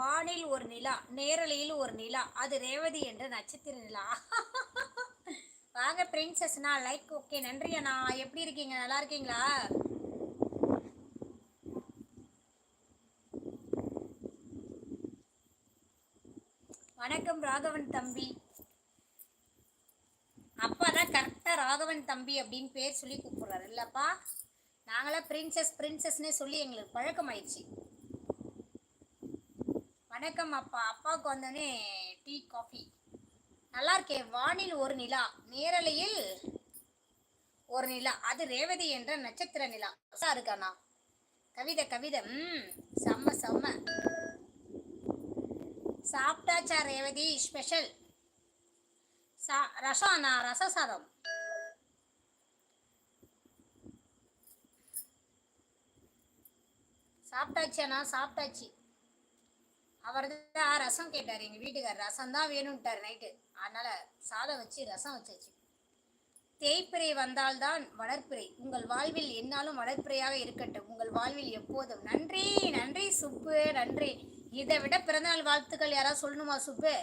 வானில் ஒரு நிலா நேரலையில் ஒரு நிலா அது ரேவதி என்ற நட்சத்திர நிலா. வாங்க பிரின்சஸ்னா லைக் ஓகே நன்றி அண்ணா. எப்படி இருக்கீங்க? நல்லா இருக்கீங்களா? வணக்கம் ராகவன் தம்பி. அப்பா தான் கரெக்டாக ராகவன் தம்பி அப்படின்னு பேர் சொல்லி கூப்பிடுறாரு. இல்லப்பா நாங்களாம் பிரின்சஸ் பிரின்சஸ்னே சொல்லி எங்களுக்கு பழக்கமாயிடுச்சு. வணக்கம் அப்பா. அப்பாவுக்கு வந்தோடனே டீ காஃபி. நல்லா இருக்கே. வானில் ஒரு நிலா நேரலையில் ஒரு நிலா. அது ரேவதி என்ற நட்சத்திர நிலா. இருக்கானா இருக்காண்ணா கவிதை கவிதை. ம் செம்ம செம்ம. சாப்பிட்டாச்சா ரேவதி? ஸ்பெஷல் சா ரசம் அண்ணா. ரச சாதம். சாப்பிட்டாச்சு அண்ணா சாப்பிட்டாச்சு. அவர் தான் ரசம் கேட்டார் எங்கள் வீட்டுக்கார் ரசம் தான் வேணும்ட்டார் நைட்டு அதனால் சாதம் வச்சு ரசம் வச்சாச்சு. தேய்ப்பிறை வந்தால்தான் வளர்ப்பிறை உங்கள் வாழ்வில் என்னாலும் வளர்ப்பிறையாக இருக்கட்டும். உங்கள் வாழ்வில் எப்போதும் நன்றி நன்றி சுப்பு நன்றி. இதை விட பிறந்தநாள் வாழ்த்துக்கள் யாராவது சொல்லணுமா சுப்பு?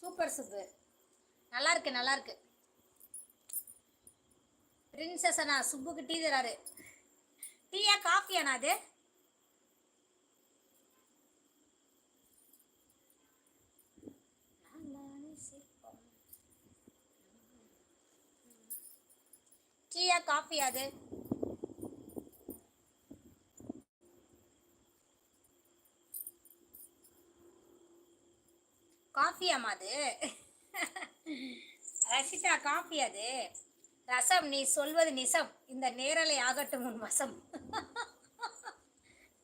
சூப்பர் சுப்பு. நல்லா இருக்கு நல்லா இருக்கு. பிரின்சஸ் அண்ணா சுப்புக்கு டீ தராரு. டீயா காஃபியாண்ணா அது? டீயா காஃபி அது. காஃபியாமா அது. ரசிதா காஃபி அது. ரசம் நீ சொல்வது நிசம். இந்த நேரலை ஆகட்டும் உன் வசம்.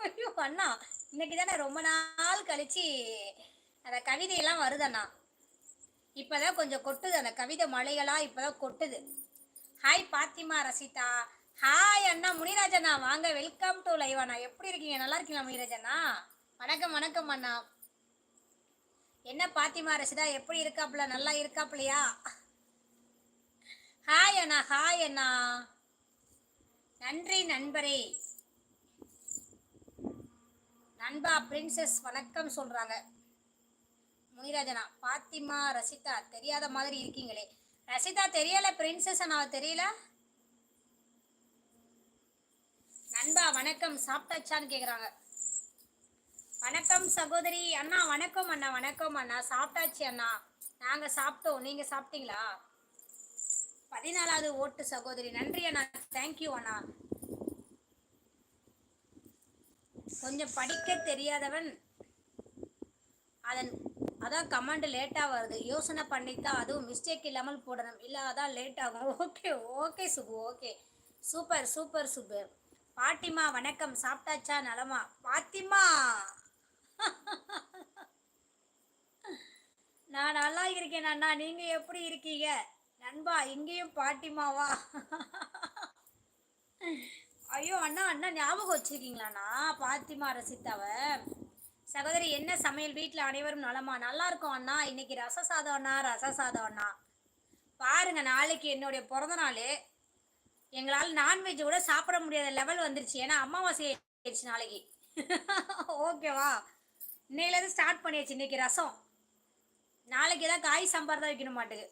ஐயோ அண்ணா. இன்னைக்கு தானே ரொம்ப நாள் கழிச்சு அந்த கவிதையெல்லாம் வருதண்ணா இப்போதான் கொஞ்சம் கொட்டுது அந்த கவிதை மலைகளாக இப்போதான் கொட்டுது. ஹாய் பாத்திமா ரசிதா. ஹாய் அண்ணா முனிராஜண்ணா. வாங்க வெல்கம் டு லைவ் அண்ணா. எப்படி இருக்கீங்க? நல்லா இருக்கீங்களா முனிராஜண்ணா? வணக்கம் வணக்கம் அண்ணா. என்ன பாத்திமா ரசிதா? எப்படி இருக்காப்புல? நல்லா இருக்காப்புலையா? ஹாய் அண்ணா ஹாய் அண்ணா. நன்றி நண்பரே. நண்பா பிரின்சஸ் வணக்கம் சொல்றாங்க. முனிராஜனா பாத்திமா ரசிதா தெரியாத மாதிரி இருக்கீங்களே. ரசிதா தெரியல பிரின்சஸ் நான் தெரியல. நண்பா வணக்கம். சாப்பிட்டாச்சான்னு கேக்குறாங்க. வணக்கம் சகோதரி. அண்ணா வணக்கம் அண்ணா வணக்கம் அண்ணா. சாப்பிட்டாச்சு அண்ணா. நாங்க சாப்பிட்டோம். நீங்க சாப்பிட்டீங்களா? பதினாலாவது ஓட்டு சகோதரி. நன்றி அண்ணா. தேங்க்யூ அண்ணா. கொஞ்சம் படிக்க தெரியாதவன். அதன் அதான் கமெண்ட் லேட்டாக வருது. யோசனை பண்ணித்தான் அதுவும் மிஸ்டேக் இல்லாமல் போடணும். இல்லை அதான் லேட் ஆகும். Okay okay Subbu okay super super Subbu பாட்டிமா வணக்கம். சாப்பிட்டாச்சா நலமா? பாத்திமா! நான் நல்லா இருக்கேன் அண்ணா. நீங்க எப்படி இருக்கீங்க? நண்பா இங்கேயும் பாட்டிமாவா? ஐயோ அண்ணா அண்ணா ஞாபகம் வச்சிருக்கீங்களாண்ணா பாத்திமா ரசித்தாவை. சகோதரி என்ன சமையல்? வீட்டில் அனைவரும் நலமா? நல்லா இருக்கும் அண்ணா. இன்னைக்கு ரச சாதம் அண்ணா ரச சாதம் அண்ணா. பாருங்க நாளைக்கு என்னுடைய பிறந்த நாள். எங்களால் நான்வெஜ் கூட சாப்பிட முடியாத லெவல் வந்துருச்சு. ஏன்னா அமாவாசை ஆயிடுச்சு நாளைக்கு. ஓகேவா இன்னையிலேருந்து ஸ்டார்ட் பண்ணியாச்சு இன்னைக்கு ரசம். நாளைக்கு தான் காய் சாம்பார் தான் வைக்கணும் மாட்டுக்கு.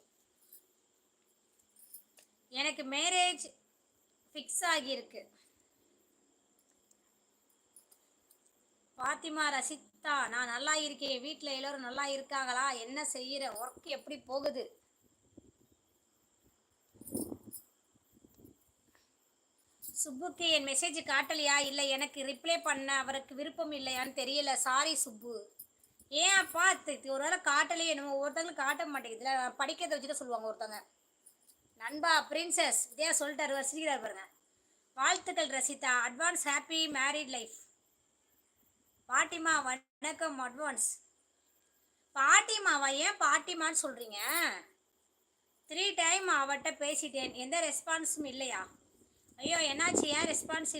எனக்கு மேரேஜ் ஃபிக்ஸ் ஆகியிருக்கு. பாத்திமா ரசித்தா நான் நல்லா இருக்கேன். வீட்டில் எல்லோரும் நல்லா இருக்காங்களா? என்ன செய்கிற ஒர்க் எப்படி போகுது? சுப்புக்கு என் மெசேஜ் காட்டலையா? இல்லை எனக்கு ரிப்ளை பண்ண அவருக்கு விருப்பம் இல்லையான்னு தெரியல. சாரி சுப்பு. ஏன் அப்பா? ஒரு வேளை காட்டலையே. என்னமோ ஒருத்தங்களுக்கு காட்ட மாட்டேங்குது. இல்லை படிக்கிறத வச்சுட்டு சொல்லுவாங்க ஒருத்தங்க நண்பா பிரின்சஸ் இதே சொல்லிட்டாரு. வசிக்கிறார் பாருங்க. வாழ்த்துக்கள் Rasitha. Advance happy married life பாட்டிமா வணக்கம் அட்வான்ஸ். பாட்டிமாவா ஏன் பாட்டிமான்னு சொல்கிறீங்க த்ரீ டைம் அவட்ட பேசிட்டேன். எந்த ரெஸ்பான்ஸும் இல்லையா? ஐயோ என்னாச்சு? ஏன் ரெஸ்பான்ஸ்